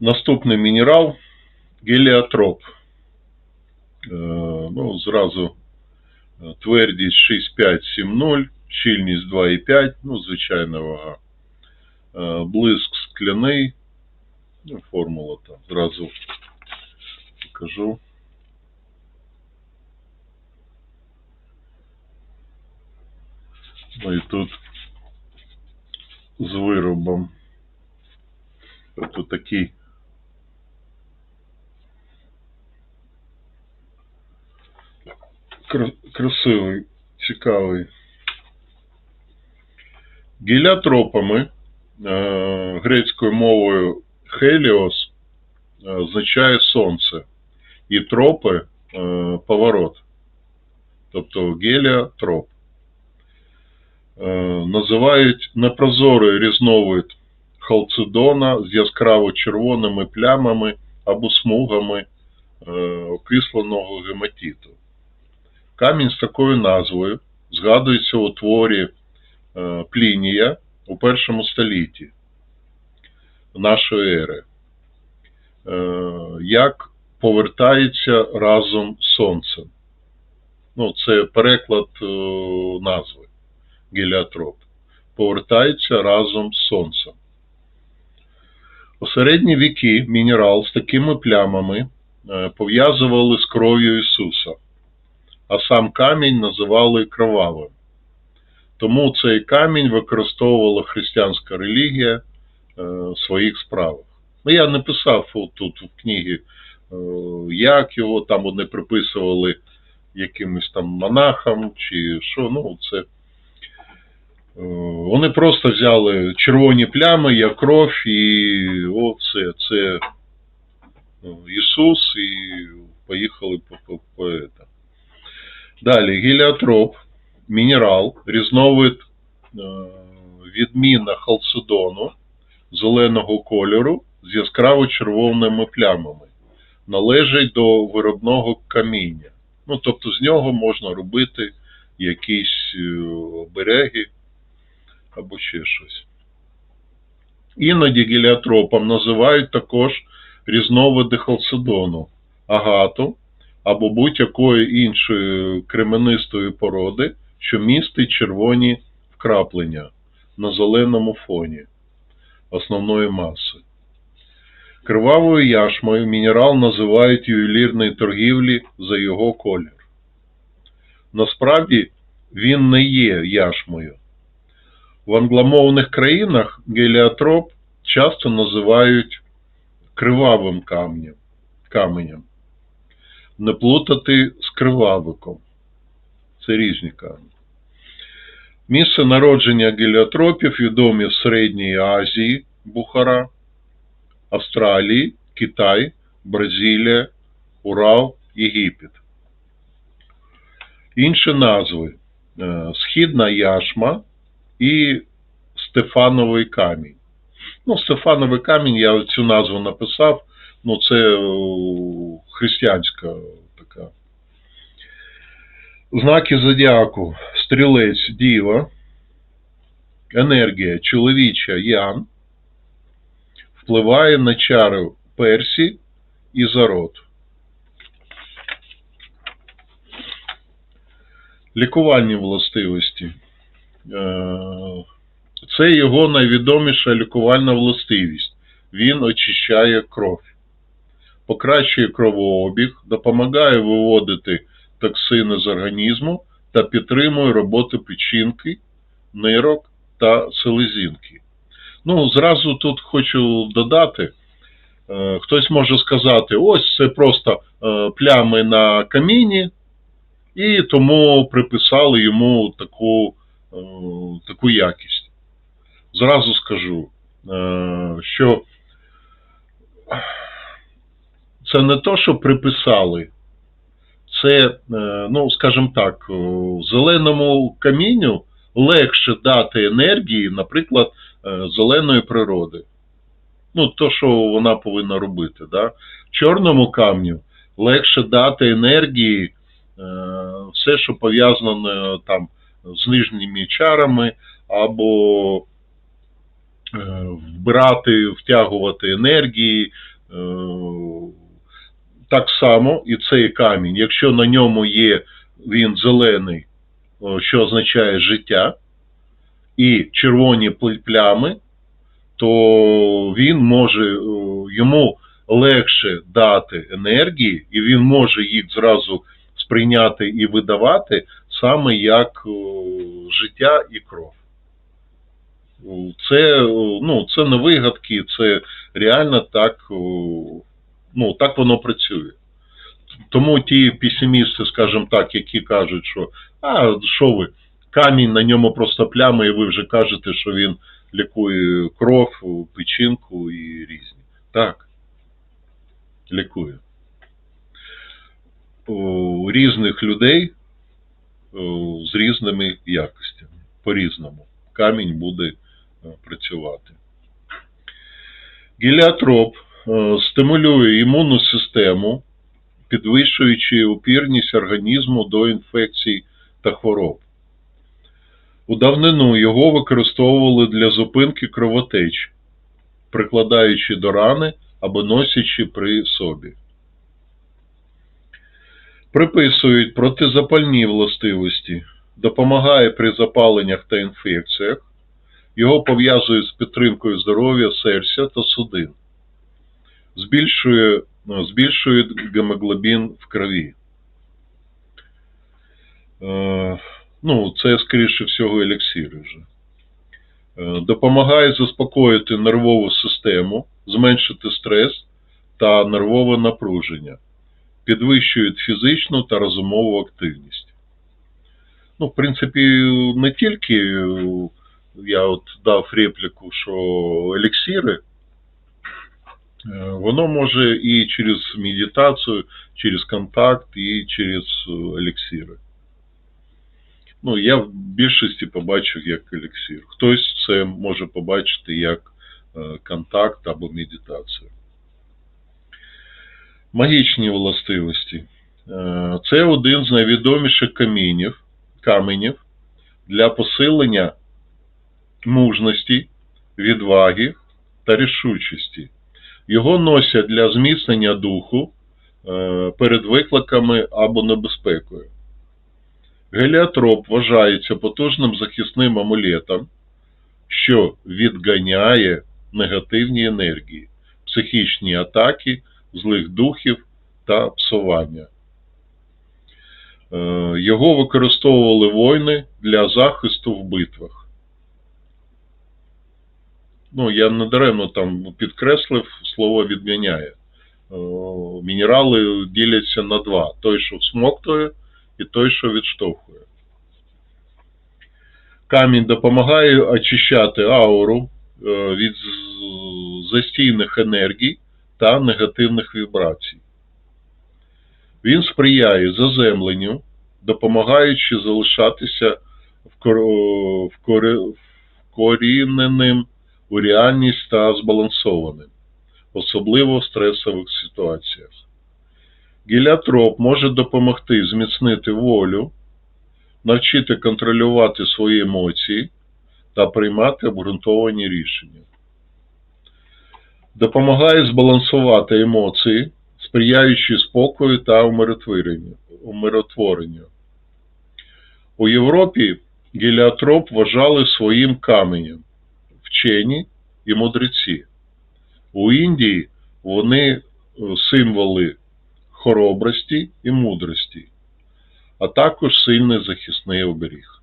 Наступний мінерал геліотроп. Е, Ну, зразу е, твердість 6570, щільність 2,5, ну, звичайна вага. Е, Блиск скляний. Ну, формула там. Зразу покажу. Ну і тут з виробом. Тобто такий Красивий, цікавий. Геліотропами е, грецькою мовою хеліос е, означає сонце. І тропи е, поворот. Тобто геліотроп. Називають непрозорий різновид халцедона з яскраво червоними плямами або смугами окисленого гематиту. Камінь з такою назвою згадується у творі е, Плінія у першому столітті нашої ери. Е, Як повертається разом з сонцем. Ну, це переклад е, назви геліотроп. Повертається разом з сонцем. У середні віки мінерал з такими плямами пов'язували з кров'ю Ісуса, а сам камінь називали кровавим. Тому цей камінь використовувала християнська релігія е, в своїх справах. Ну, я не писав тут в книгі, е, як його там вони приписували якимось там монахам чи що. Ну, це е, вони просто взяли червоні плями, як кров, і о, це, це ну, Ісус, і поїхали по, по, по. Далі, геліотроп, мінерал, різновид е, відміна халцедону зеленого кольору з яскраво червоними плямами. Належить до виробного каміння. Ну, тобто з нього можна робити якісь е, обереги або ще щось. Іноді геліотропом називають також різновиди халцедону, агату або будь-якої іншої кременистої породи, що містить червоні вкраплення на зеленому фоні основної маси. Кривавою яшмою мінерал називають ювелірної торгівлі за його колір. Насправді він не є яшмою. В англомовних країнах геліотроп часто називають кривавим камнем, каменем. Не плутати з кривавиком. Це різні камені. Місце народження геліотропів відомі в Середній Азії, Бухара, Австралії, Китай, Бразилія, Урал, Єгипет. Інші назви е, Східна яшма і Стефановий камінь. Ну, Стефановий камінь, я цю назву написав, ну це е, християнська така. Знаки зодіаку стрілець діва, енергія чоловіча ян, впливає на чари персі і зарод. Лікувальні властивості. Е, Це його найвідоміша лікувальна властивість. Він очищає кров, покращує кровообіг, допомагає виводити токсини з організму та підтримує роботу печінки, нирок та селезінки. Ну, зразу тут хочу додати. е, Хтось може сказати, ось це просто е, плями на каміні, і тому приписали йому таку, е, таку якість. Зразу скажу, що це не то, що приписали, це, е, ну, скажімо так, зеленому камінню легше дати енергії, наприклад, е, зеленої природи. Ну, то, що вона повинна робити. Да? Чорному камню легше дати енергії е, все, що пов'язано е, там з нижніми чарами або вбирати, втягувати енергії. Так само і цей камінь, якщо на ньому є він зелений, що означає життя, і червоні плями, то він може, йому легше дати енергії, і він може їх зразу сприйняти і видавати саме як життя і кров. Це, ну, це не вигадки, це реально так, ну, так воно працює. Тому ті песимісти, скажімо так, які кажуть, що а що ви, камінь на ньому просто плями, і ви вже кажете, що він лікує кров, печінку і різні. Так, лікує. У різних людей з різними якостями. По-різному. Камінь буде е, працювати. Геліотроп е, стимулює імунну систему, підвищуючи опірність організму до інфекцій та хвороб. У давнину його використовували для зупинки кровотеч, прикладаючи до рани або носячи при собі. Приписують протизапальні властивості, допомагає при запаленнях та інфекціях, його пов'язують з підтримкою здоров'я серця та судин, збільшує, ну, збільшує гемоглобін в крові. Е, ну, це, скоріше всього, еліксири вже. Е, Допомагає заспокоїти нервову систему, зменшити стрес та нервове напруження, підвищують фізичну та розумову активність. Ну, в принципі, не тільки е, я от дав репліку, що еліксири, е, воно може і через медитацію, через контакт, і через еліксири. Ну, я в більшості побачив як еліксир. Хтось це може побачити як е, контакт або медитацію. Магічні властивості. Це один з найвідоміших камінів, каменів для посилення мужності, відваги та рішучості. Його носять для зміцнення духу е, перед викликами або небезпекою. Геліотроп вважається потужним захисним амулетом, що відганяє негативні енергії, психічні атаки, злих духів та псування. Е, Його використовували воїни для захисту в битвах. Ну, я недаремно там підкреслив слово відганяє. Е, Мінерали діляться на два: той, що всмоктує, і той, що відштовхує. Камінь допомагає очищати ауру е, від застійних енергій та негативних вібрацій. Він сприяє заземленню, допомагаючи залишатися вкори- вкоріненим у реальність та збалансованим, особливо в стресових ситуаціях. Геліотроп може допомогти зміцнити волю, навчити контролювати свої емоції та приймати обґрунтовані рішення. Допомагає збалансувати емоції, сприяючи спокою та умиротворенню. У Європі геліотроп вважали своїм каменем вчені і мудреці. У Індії вони е, символи хоробрості і мудрості, а також сильний захисний оберіг.